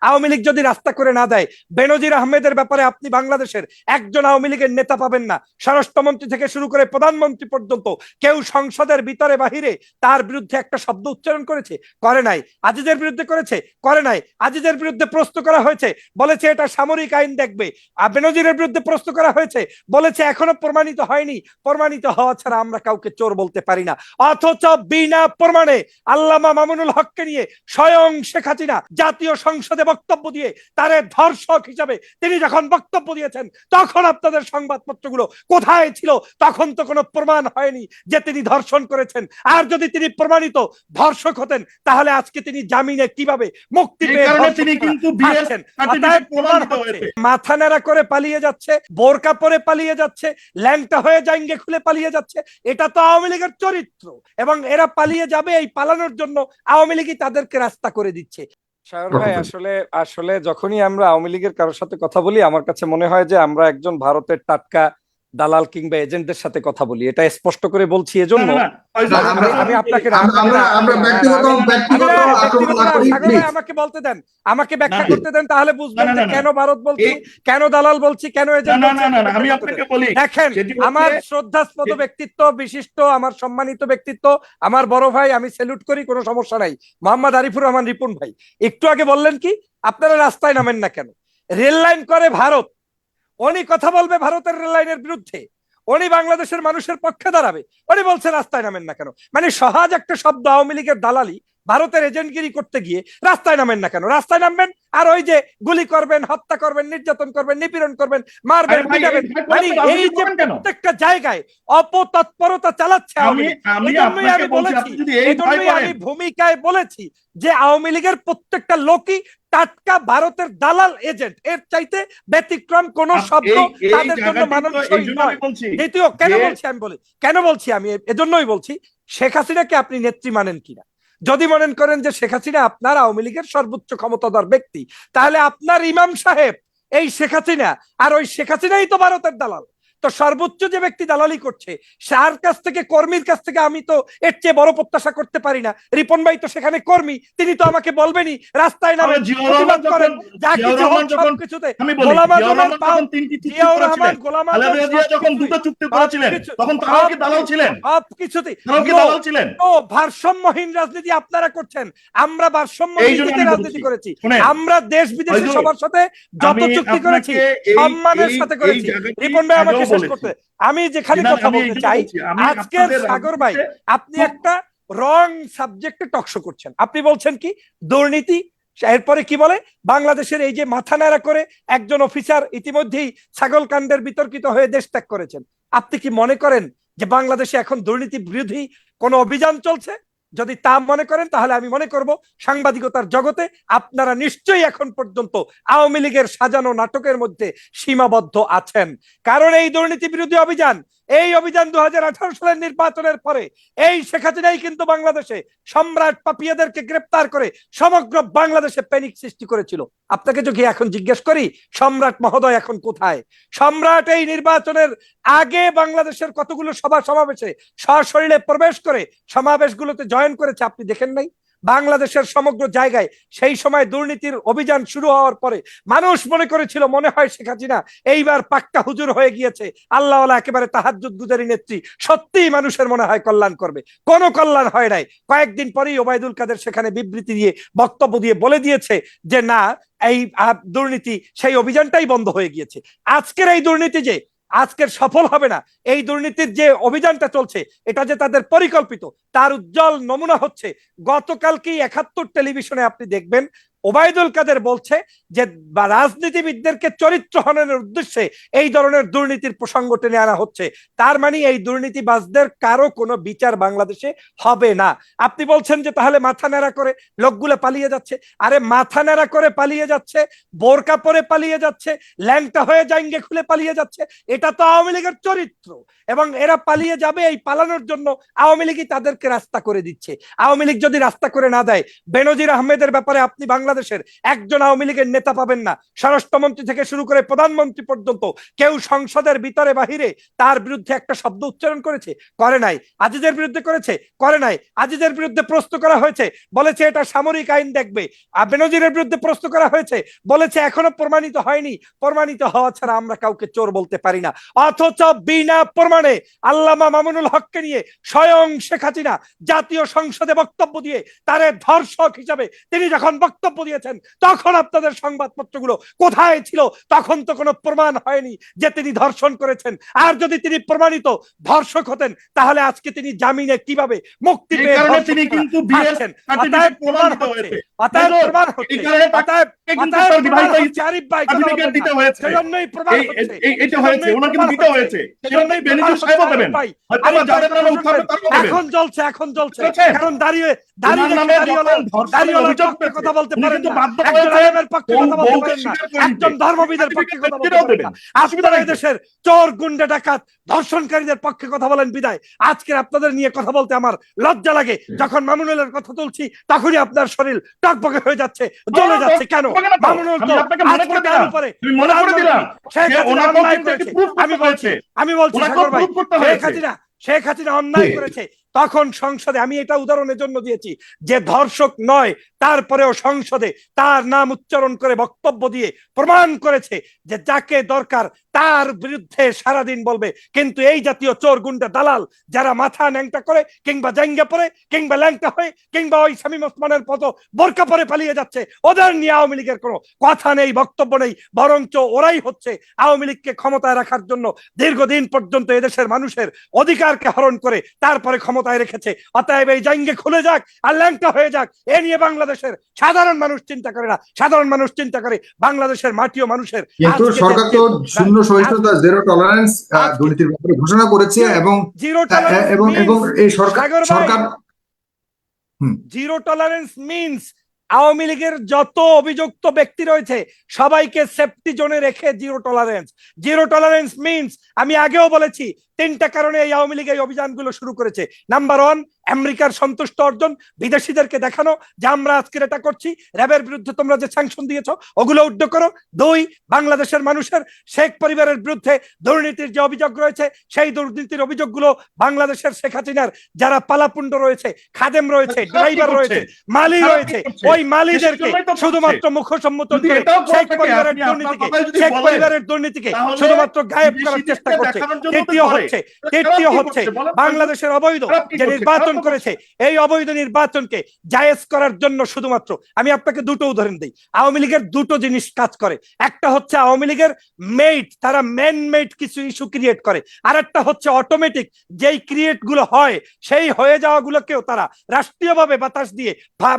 আওয়ামী লীগ যদি রাস্তা করে না দেয়, বেনজির আহমেদের ব্যাপারে আপনি বাংলাদেশের একজন আওয়ামী লীগের নেতা পাবেন না। স্বরাষ্ট্রমন্ত্রী থেকে শুরু করে প্রধানমন্ত্রী পর্যন্ত কেউ সংসদের ভিতরে বাহিরে তার বিরুদ্ধে একটা শব্দ উচ্চারণ করেছে? করে নাই। আজিজের বিরুদ্ধে করেছে? করে নাই। আজিজের বিরুদ্ধে প্রশ্ন করা হয়েছে? বলেছে এটা সামরিক আইন দেখবে। আর বেনজিরের বিরুদ্ধে প্রশ্ন করা হয়েছে? বলেছে এখনও প্রমাণিত হয়নি। প্রমাণিত হওয়া ছাড়া আমরা কাউকে চোর বলতে পারি না। অথচ বিনা প্রমাণে আল্লামা মামুনুল হককে নিয়ে স্বয়ং শেখ হাসিনা জাতীয় সংসদে বক্তব্য দিয়ে তারে ধর্ষক হিসাবে তিনি যখন বক্তব্য দিয়েছেন তখন আপনাদের সংবাদপত্রগুলো কোথায় ছিল তখন তো কোনো প্রমাণ হয়নি যে তিনি ধর্ষণ করেছেন। আর যদি তিনি প্রমাণিত ধর্ষক হতেন তাহলে আজকে তিনি জামিনে কীভাবে মুক্তি পেয়ে তিনি কিন্তু। মাথা নেড়া করে পালিয়ে যাচ্ছে বোরকা পরে পালিয়ে যাচ্ছে ল্যাংটা হয়ে জাঙ্গে খুলে পালিয়ে যাচ্ছে এটা তো আওয়ামী লীগের চরিত্র। এবং এরা পালিয়ে যাবে এই পালানোর জন্য আওয়ামী লীগই তাদেরকে রাস্তা করে দিচ্ছে। সায়র ভাই আসলে আসলে যখনই আমরা আওয়ামী লীগের কারোর সাথে কথা বলি আমার কাছে মনে হয় যে আমরা একজন ভারতের টাটকা দালাল কিংবা এজেন্টদের সাথে কথা বলি এটা স্পষ্ট করে বলছি এজন্য। আমি আপনাকে আমাকে বলতে দেন। আমাকে ব্যাখ্যা করতে দেন তাহলে বুঝবেন যে কেন ভারত বলছি কেন দালাল বলছি কেন এজেন্ট না না না না, আমি আপনাকে বলি দেখেন আমার শ্রদ্ধাস্পদ ব্যক্তিত্ব বিশিষ্ট আমার সম্মানিত ব্যক্তিত্ব আমার বড় ভাই আমি স্যালুট করি কোনো সমস্যা নাই। মোহাম্মদ আরিফুর রহমান রিপন ভাই। একটু আগে বললেন কি আপনারা রাস্তায় নামেন না কেন? রেল লাইন করে ভারত উনি কথা বলবে ভারতের রেল লাইনের বিরুদ্ধে। উনি বাংলাদেশের মানুষের পক্ষে দাঁড়াবে। উনি বলছে, রাস্তায় নামেন না কেন? মানে সহজ একটা শব্দ আওয়ামী লীগের দালালি ভারতের এজেন্টগিরি করতে গিয়ে রাস্তায় নামেন না কেন? রাস্তায় নামবেন আর ওই যে গুলি করবেন হত্যা করবেন নির্যাতন করবেন নিপীড়ন করবেন মারবেন পিটাবেন। মানে এই যে প্রত্যেকটা জায়গায় অপতৎপরতা চালাচ্ছে আমি লীগ। আমি আপনাকে বলেছি আমি ভূমিকায় বলেছি যে আওয়ামী লীগের প্রত্যেকটা লোকই টাটকা ভারতের দালাল এজেন্ট। এর চাইতে ব্যতিক্রম কোন শব্দ তাদের জন্য মানানসই নয়। দ্বিতীয় কেন বলছি আমি বলি কেন বলছি আমি? এজন্যই বলছি শেখ হাসিনাকে আপনি নেত্রী মানেন কিনা? যদি মনে করেন যে শেখ হাসিনা আপনার আওয়ামী লীগের সর্বোচ্চ ক্ষমতাধর ব্যক্তি, তাহলে আপনার ইমাম সাহেব এই শেখ হাসিনা, আর ওই শেখ হাসিনাই তো ভারতের দালাল। তো সর্বোচ্চ যে ব্যক্তি দালালি করছে তার কাছ থেকে কর্মীর কাছ থেকে আমি তো এর চেয়ে বড় প্রত্যাশা করতে পারি না। রিপন ভাই তো সেখানে কর্মী তিনি তো আমাকে বলবেনই রাস্তায় নামে রহমান করেন যা কিছু হোক আমি বলি গোলাম তিনটি চুক্তি জিয়াউর রহমান গোলাম আজম যখন দুটো চুক্তি করেছিলেন তখন তারাও কি দালাল ছিলেন? সব কিছুতেই তারাও কি No, দালাল ছিলেন? ও ভারসাম্যহীন রাজনীতি আপনারা করছেন। আমরা ভারসাম্য এই জন্য ভিত্তিতে আমি রাজনীতি করেছি। আমরা দেশ বিদেশে সবার সাথে যত চুক্তি করেছি সম্মানের সাথে করেছি। রিপন ভাই আমাকে। করতে। আমি যেখানে কথা বলতে চাই আপনাদের সাগর ভাই আপনি একটা রং সাবজেক্টে টকশো করছেন। আপনি বলছেন কি দুর্নীতি এরপরে কি বলে? বাংলাদেশের এই যে মাথা নাড়া করে একজন অফিসার ইতিমধ্যেই ছাগল কাণ্ডের বিতর্কিত হয়ে দেশ ত্যাগ করেছেন। আপনি কি মনে করেন যে বাংলাদেশে এখন দুর্নীতি বিরোধী কোন অভিযান চলছে? যদি তা মনে করেন, তাহলে আমি মনে করব সাংবাদিকতার জগতে আপনারা নিশ্চয়ই এখন পর্যন্ত আওয়ামী লীগের সাজানো নাটকের মধ্যে সীমাবদ্ধ আছেন। কারণ এই দুর্নীতি বিরোধী অভিযান এই অভিযান দু হাজার আঠারো সালের নির্বাচনের পরে, এই শেখ হাসিনাই কিন্তু বাংলাদেশে সম্রাট পাপিয়াদেরকে গ্রেপ্তার করে সমগ্র বাংলাদেশে প্যানিক সৃষ্টি করেছিল। আপনাকে যদি এখন জিজ্ঞেস করি, সম্রাট মহোদয় এখন কোথায়? সম্রাট এই নির্বাচনের আগে বাংলাদেশের কতগুলো সভা সমাবেশে সশরীরে প্রবেশ করে সমাবেশগুলোতে জয়েন করেছে আপনি দেখেন নাই? বাংলাদেশের সমগ্র জায়গায় সেই সময় দুর্নীতির অভিযান শুরু হওয়ার পরে মানুষ মনে করেছিল, মনে হয় শেখ হাসিনা এইবার পাক্কা হুজুর হয়ে গিয়েছে। আল্লাহ একেবারে তাহাজ্জুদ গুজারি নেত্রী। সত্যিই মানুষের মনে হয় কল্যাণ করবে। কোনো কল্যাণ হয় নাই। কয়েকদিন পরেই ওবায়দুল কাদের সেখানে বিবৃতি দিয়ে বক্তব্য দিয়ে বলে দিয়েছে যে, না, এই দুর্নীতি সেই অভিযানটাই বন্ধ হয়ে গিয়েছে। আজকের এই দুর্নীতি যে আজকের সফল হবে না। এই দুর্নীতির যে অভিযানটা চলছে, এটা যে তাদের পরিকল্পিত, তার উজ্জ্বল নমুনা হচ্ছে। গতকালকেই একাত্তর টেলিভিশনে আপনি দেখবেন ওবায়দুল কাদের বলছে যে রাজনীতিবিদদেরকে চরিত্র হননের উদ্দেশ্যে এই ধরনের দুর্নীতির প্রসঙ্গ টেনে আনা হচ্ছে। তার মানে এই দুর্নীতিবাজদের কারও কোনো বিচার বাংলাদেশে হবে না। আপনি বলছেন যে তাহলে মাথা নেড়া করে লোকগুলো পালিয়ে যাচ্ছে। আরে মাথা নেড়া করে পালিয়ে যাচ্ছে, বোরকা পরে পালিয়ে যাচ্ছে, ল্যাংটা হয়ে জাইঙ্গে খুলে পালিয়ে যাচ্ছে, এটা তো আওয়ামী লীগের চরিত্র। এবং এরা পালিয়ে যাবে এই পালানোর জন্য আওয়ামী লীগই তাদেরকে রাস্তা করে দিচ্ছে। আওয়ামী লীগ যদি রাস্তা করে না দেয়, বেনজির আহমেদের ব্যাপারে আপনি বাংলাদেশ বাংলাদেশের একজন আওয়ামী লীগের নেতা পাবেন না। স্বরাষ্ট্রমন্ত্রী থেকে শুরু করে প্রধানমন্ত্রী পর্যন্ত কেউ সংসদের ভিতরে বাহিরে তার বিরুদ্ধে একটা শব্দ উচ্চারণ করেছে, করে নাই। আজিজের বিরুদ্ধে করেছে, করে নাই। আজিজের বিরুদ্ধে প্রশ্ন করা হয়েছে, বলেছে এটা সামরিক আইন দেখবে। বেনজিরের বিরুদ্ধে প্রশ্ন করা হয়েছে, বলেছে এখনও প্রমাণিত হয়নি। প্রমাণিত হওয়া ছাড়া আমরা কাউকে চোর বলতে পারি না। অথচ বিনা প্রমাণে আল্লামা মামুনুল হককে নিয়ে স্বয়ং শেখ হাসিনা জাতীয় সংসদে বক্তব্য দিয়ে তারে ধর্ষক হিসাবে তিনি যখন বক্তব্য দিয়েছেন তখন আপনাদের সংবাদপত্রগুলো কোথায় ছিল তখন তো কোনো প্রমাণ হয়নি যে তিনি ধর্ষণ করেছেন। আর যদি তিনি প্রমাণিত ধর্ষক হতেন তাহলে আজকে তিনি জামিনে কীভাবে মুক্তি পেয়ে তিনি কিন্তু প্রমাণ হচ্ছে অতএব প্রমাণ হচ্ছে অতএব এখন জ্বলছে এখন জ্বলছে কারণ দাঁড়িয়ে দাঁড়িয়ে কথা বলতে কিন্তু বাধ্য একজন হয়েছে আলেমের পক্ষে কথা বলতে বউকে পারেন না। স্বীকার করে একজন ধর্মবিদের পক্ষে কথা বলতে দিতেও পারেন দেবেন। না আপনারা এই চোর গুন্ডে ডাকাত ধর্ষণকারীদের পক্ষে কথা বলেন বিদায়। আজকে আপনাদের নিয়ে কথা বলতে আমার লজ্জা লাগে। যখন মামুনুলের কথা তুলছি তখনই আপনার শরীর টকবকে হয়ে যাচ্ছে জ্বলে যাচ্ছে। কেন। মামুনুল আমি তো আজকে তার উপরে আমি বলছি আমি বলছি শেখ। হাসিনা শেখ হাসিনা অন্যায় করেছে। তখন সংসদে আমি এটা উদাহরণের জন্য দিয়েছি, যে ধর্ষক নয়, তারপরেও সংসদে তার নাম উচ্চারণ করে বক্তব্য দিয়ে প্রমাণ করেছে যে যাকে দরকার তার বিরুদ্ধে সারাদিন বলবে। কিন্তু এই জাতীয় চোর গুন্ডা দালাল যারা মাথা ন্যাংটা করে, কিংবা জাঙ্গা পরে, কিংবা ল্যাংটা হয়ে, কিংবা ওই শামীম ওসমানের মতো বোরকা পরে পালিয়ে যাচ্ছে, ওদের নিয়ে আওয়ামী লীগের কোনো কথা নেই, বক্তব্য নেই, বরঞ্চ ওরাই হচ্ছে আওয়ামী লীগকে ক্ষমতায় রাখার জন্য দীর্ঘদিন পর্যন্ত এদেশের মানুষের অধিকারকে হরণ করে, তারপরে ক্ষমতায় রেখেছে। অতএব এই জাঙ্গে খুলে যাক আর ল্যাংটা হয়ে যাক। এ নিয়ে বাংলাদেশের সাধারণ মানুষ চিন্তা করে না। সাধারণ মানুষ চিন্তা করে বাংলাদেশের মাটিও মানুষের। কিন্তু সরকার তো শূন্য সহিষ্ণুতা জিরো টলারেন্স দুর্নীতির ব্যাপারে ঘোষণা করেছে এবং জিরো এবং এবং এই সরকার সরকার জিরো টলারেন্স মিনস আওয়ামী লীগের যত অভিযুক্ত ব্যক্তি রয়েছে সবাইকে সেফটি জোনে রেখে zero tolerance zero tolerance means আমি আগেও বলেছি তিনটা কারণে এই আওয়ামী লীগ এই অভিযানগুলো শুরু করেছে। নাম্বার ওয়ান আমেরিকার সন্তুষ্ট অর্জন বিদেশিদেরকে দেখানো যে আমরা আজকের এটা করছি র্যাবের বিরুদ্ধে তোমরা যে স্যাংশন দিয়েছ ওগুলো উড্ড করো। দুই বাংলাদেশের মানুষের শেখ পরিবারের বিরুদ্ধে দুর্নীতির যে অভিযোগ রয়েছে সেই দুর্নীতির অভিযোগগুলো বাংলাদেশের শেখ হাসিনার যারা পালাপুণ্ড রয়েছে খাদেম রয়েছে ড্রাইভার রয়েছে মালি রয়েছে ওই মালিদেরকে। শুধুমাত্র মুখ সম্মতন করে শেখ পরিবারের দুর্নীতিকে শেখ পরিবারের দুর্নীতিকে শুধুমাত্র গায়েব করার চেষ্টা করছে। তৃতীয়। হচ্ছে তৃতীয় হচ্ছে? বাংলাদেশের অবৈধ যে নির্বাচন করেছে। এই অবৈধ নির্বাচনকে জায়েজ করার জন্য শুধুমাত্র আমি আপনাকে দুটো উদাহরণ দিই। আওয়ামী লীগের দুটো জিনিস কাজ করে। একটা হচ্ছে আওয়ামী লীগের মেড তারা ম্যান মেড কিছু ইস্যু ক্রিয়েট করে। আর একটা হচ্ছে অটোমেটিক যেই ক্রিয়েটগুলো হয় সেই হয়ে যাওয়া গুলোকেও তারা রাষ্ট্রীয়ভাবে বাতাস দিয়ে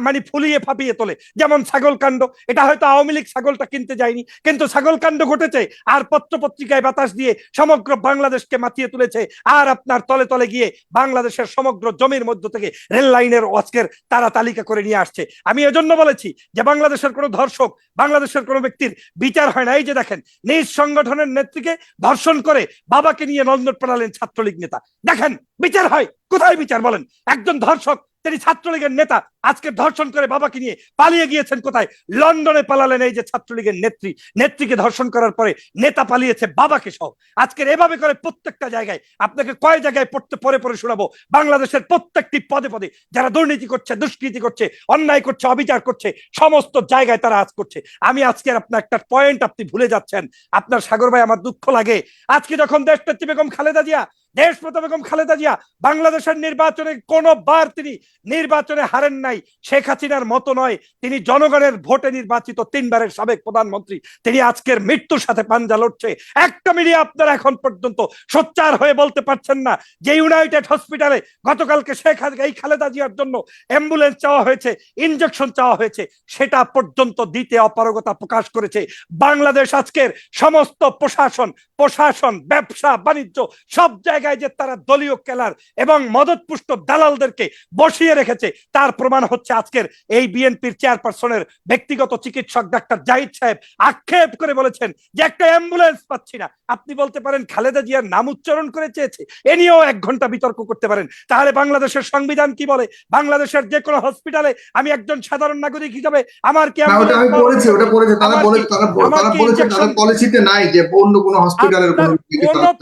মানে ফুলিয়ে ফাপিয়ে তোলে। যেমন ছাগল কাণ্ড। এটা হয়তো আওয়ামী লীগ ছাগলটা কিনতে যায়নি কিন্তু ছাগল কাণ্ড ঘটেছে আর পত্র পত্রিকায় বাতাস দিয়ে সমগ্র বাংলাদেশকে মাতিয়ে তুলেছে। আর আপনার তলে তলে গিয়ে বাংলাদেশের সমগ্র জমির মধ্য থেকে রেল লাইনের আজকের তারা তালিকা করে নিয়ে আসছে। আমি এজন্য বলেছি যে বাংলাদেশের কোনো ধর্ষক, বাংলাদেশের কোনো ব্যক্তির বিচার হয় না। এই যে দেখেন, নিজ সংগঠনের নেত্রীকে ধর্ষণ করে বাবাকে নিয়ে নন্দন পালালেন ছাত্রলীগ নেতা। দেখেন, বিচার হয়। কোথায় বিচার বলেন? একজন ধর্ষক তিনি ছাত্রলীগের নেতা। আজকে ধর্ষণ করে বাবাকে নিয়ে পালিয়ে গিয়েছেন কোথায়? লন্ডনে পালালেন এই যে ছাত্রলীগের নেত্রী। নেত্রীকে ধর্ষণ করার পরে নেতা পালিয়েছে বাবাকে সহ। আজকের এভাবে করে প্রত্যেকটা জায়গায় আপনাকে কয় জায়গায় পড়তে পরে পরে শোনাবো? বাংলাদেশের প্রত্যেকটি পদে পদে যারা দুর্নীতি করছে, দুষ্কৃতি করছে, অন্যায় করছে, অবিচার করছে, সমস্ত জায়গায় তারা আজ করছে। আমি আজকের আপনার একটা পয়েন্ট আপনি ভুলে যাচ্ছেন। আপনার সাগর ভাই, আমার দুঃখ লাগে। আজকে যখন দেশ বেগম খালেদা জিয়া দেশ প্রথম বেগম খালেদা জিয়া, বাংলাদেশের নির্বাচনে কোনোবার তিনি নির্বাচনে হারেন নাই। শেখ হাসিনার মতো নয়, তিনি জনগণের ভোটে নির্বাচিত তিনবারের সাবেক প্রধানমন্ত্রী। তিনি আজকের মৃত্যুর সাথে পাঞ্জা লড়ছে। একটা মিডিয়া আপনারা এখন পর্যন্ত সোচ্চার হয়ে বলতে পারছেন না যে ইউনাইটেড হসপিটালে গতকালকে শেখ এই খালেদা জিয়ার জন্য অ্যাম্বুলেন্স চাওয়া হয়েছে, ইনজেকশন চাওয়া হয়েছে, সেটা পর্যন্ত দিতে অপারগতা প্রকাশ করেছে। বাংলাদেশ আজকের সমস্ত প্রশাসন প্রশাসন, ব্যবসা, বাণিজ্য, সব জায়গায় জায়গায় যে তারা দলীয় কেলার এবং মদতপুষ্ট দালালদেরকে বসিয়ে রেখেছে তার প্রমাণ হচ্ছে আজকের এই বিএনপির চেয়ারপারসনের ব্যক্তিগত চিকিৎসক ডাক্তার জাহিদ সাহেব আক্ষেপ করে বলেছেন যে একটা অ্যাম্বুলেন্স পাচ্ছি না। আপনি বলতে পারেন খালেদা জিয়ার নাম উচ্চারণ করে চেয়েছে এ নিয়েও এক ঘণ্টা বিতর্ক করতে পারেন। তাহলে বাংলাদেশের সংবিধান কি বলে? বাংলাদেশের যে কোনো হসপিটালে আমি একজন সাধারণ নাগরিক হিসাবে আমার কি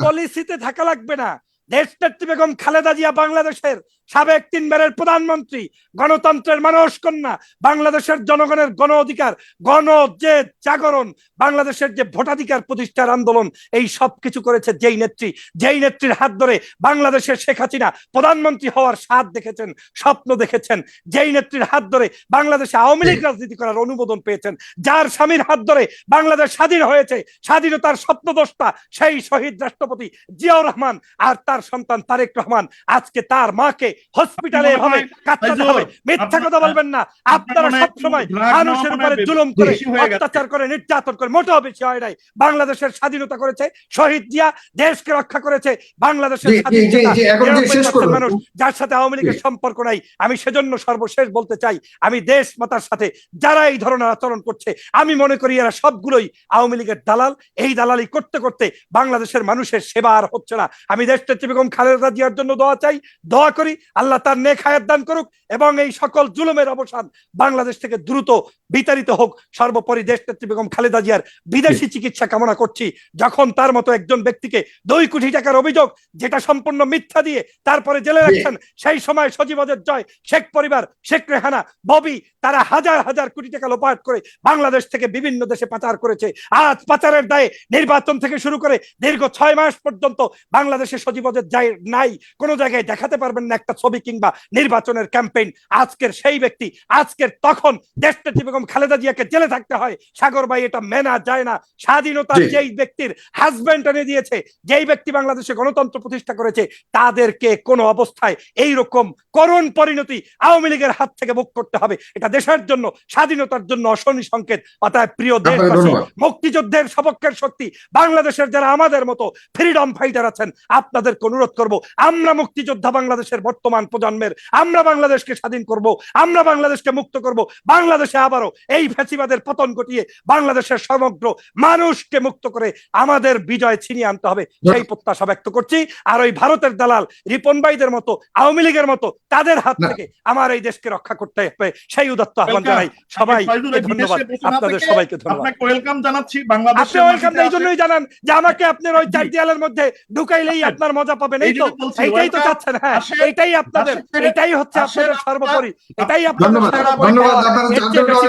পলিসিতে থাকা লাগবে না। দেশনেত্রী বেগম খালেদা জিয়া বাংলাদেশের সাবেক তিনবারের প্রধানমন্ত্রী, গণতন্ত্রের মানুষ কন্যা, বাংলাদেশের জনগণের গণ অধিকার, গণ যে জাগরণ, বাংলাদেশের যে ভোটাধিকার প্রতিষ্ঠার আন্দোলন, এই সব কিছু করেছে যেই নেত্রী। যেই নেত্রীর হাত ধরে বাংলাদেশের শেখ হাসিনা প্রধানমন্ত্রী হওয়ার স্বাদ দেখেছেন, স্বপ্ন দেখেছেন, যেই নেত্রীর হাত ধরে বাংলাদেশে আওয়ামী লীগ রাজনীতি করার অনুমোদন পেয়েছেন, যার স্বামীর হাত ধরে বাংলাদেশ স্বাধীন হয়েছে, স্বাধীনতার স্বপ্নদ্রষ্টা সেই শহীদ রাষ্ট্রপতি জিয়াউর রহমান, আর তার সন্তান তারেক রহমান আজকে তার মাকে হসপিটালে এভাবে কাটতে হবে। মিথ্যা কথা বলবেন না। আপনারা সব সময় মানুষের উপরে জুলুম করে। অত্যাচার করে নির্যাতন করে মোটেও বেশি হয় নাই। বাংলাদেশের স্বাধীনতা করেছে শহীদ জিয়া দেশকে রক্ষা করেছে বাংলাদেশের স্বাধীনতা। জি, এখন যে 93% শেষ করুন। মানুষ যার সাথে আওয়ামী লীগের সম্পর্ক নাই আমি সেজন্য সর্বশেষ বলতে চাই আমি দেশ মাতার সাথে যারা এই ধরনের আচরণ করছে আমি মনে করি এরা সবগুলোই আওয়ামী লীগের দালাল। এই দালালি করতে করতে বাংলাদেশের মানুষের সেবা আর হচ্ছে না। আমি দেশ নেত্রী বেগম খালেদা জিয়ার জন্য দোয়া চাই। দোয়া করি আল্লাহ তার নেক হায়াত দান করুক এবং এই সকল জুলুমের অবসান বাংলাদেশ থেকে দ্রুত বিতাড়িত হোক। সর্বোপরি দেশ নেত্রী বেগম খালেদা জিয়ার বিদেশি চিকিৎসা কামনা করছি। যখন তার মতো একজন ব্যক্তিকে দুই কোটি টাকার অভিযোগ যেটা সম্পূর্ণ মিথ্যা দিয়ে তারপরে জেলে রাখছেন সেই সময় সজীবদের জয় শেখ পরিবার শেখ রেহানা ববি তারা হাজার হাজার কোটি টাকা লোপাট করে বাংলাদেশ থেকে বিভিন্ন দেশে পাচার করেছে। আজ পাচারের দায়ে নির্বাচন থেকে শুরু করে দীর্ঘ ছয় মাস পর্যন্ত বাংলাদেশে সজীবদের যায় নাই কোনো জায়গায় দেখাতে পারবেন না একটা ছবি কিংবা নির্বাচনের ক্যাম্পেইন। আজকের সেই ব্যক্তি আজকের তখন দেশনেত্রী বেগম খালেদা জিয়াকে জেলে থাকতে হয়। সাগর ভাই এটা মেনা যায় না। স্বাধীনতার যেই ব্যক্তির হাজবেন্ড এনে দিয়েছে যেই ব্যক্তি বাংলাদেশে গণতন্ত্র প্রতিষ্ঠা করেছে তাদেরকে কোনো অবস্থায় এই রকম করুণ পরিণতি আওয়ামী লীগের হাত থেকে মুখ করতে হবে। এটা দেশের জন্য স্বাধীনতার জন্য অশনি সংকেত। অতএব প্রিয় দেশবাসী মুক্তিযুদ্ধের সপক্ষের শক্তি বাংলাদেশের যারা আমাদের মতো ফ্রিডম ফাইটার আছেন আপনাদেরকে অনুরোধ করব আমরা মুক্তিযোদ্ধা বাংলাদেশের বর্তমান প্রজন্মের আমরা বাংলাদেশকে স্বাধীন করব আমরা বাংলাদেশকে মুক্ত করব বাংলাদেশে আবারও এই ফ্যাসিবাদের পতন ঘটিয়ে বাংলাদেশের সমগ্র মানুষকে মুক্ত করে আমাদের বিজয় ছিনিয়ে আনতে হবে। সেই প্রত্যাশা ব্যক্ত করছি। আর ওই ভারতের দালাল রিপন ভাইদের মতো আওয়ামী লীগের মতো তাদের হাত থেকে আমার এই দেশকে রক্ষা করতে হবে। সেই উদত্ত আহ্বান জানাই সবাই ধন্যবাদ। আপনাদের সবাইকে ধন্যবাদ। আপনাকে ওয়েলকাম জানাচ্ছি আপনি ওয়েলকাম এই জন্যই জানান যে আমাকে আপনার ওই চার দেয়ালের মধ্যে ঢুকাইলেই আপনার মজা পাবেন এই তো এইটাই তো চাচ্ছেন হ্যাঁ এটাই আপনাদের এটাই হচ্ছে আপনাদের সর্বোপরি এটাই আপনাদের ধন্যবাদ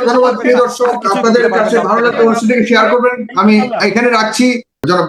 ধন্যবাদ প্রিয় দর্শক আপনাদের কাছে ভালো লাগলে অনুষ্ঠানটিকে শেয়ার করবেন। আমি এখানে রাখছি। জনাব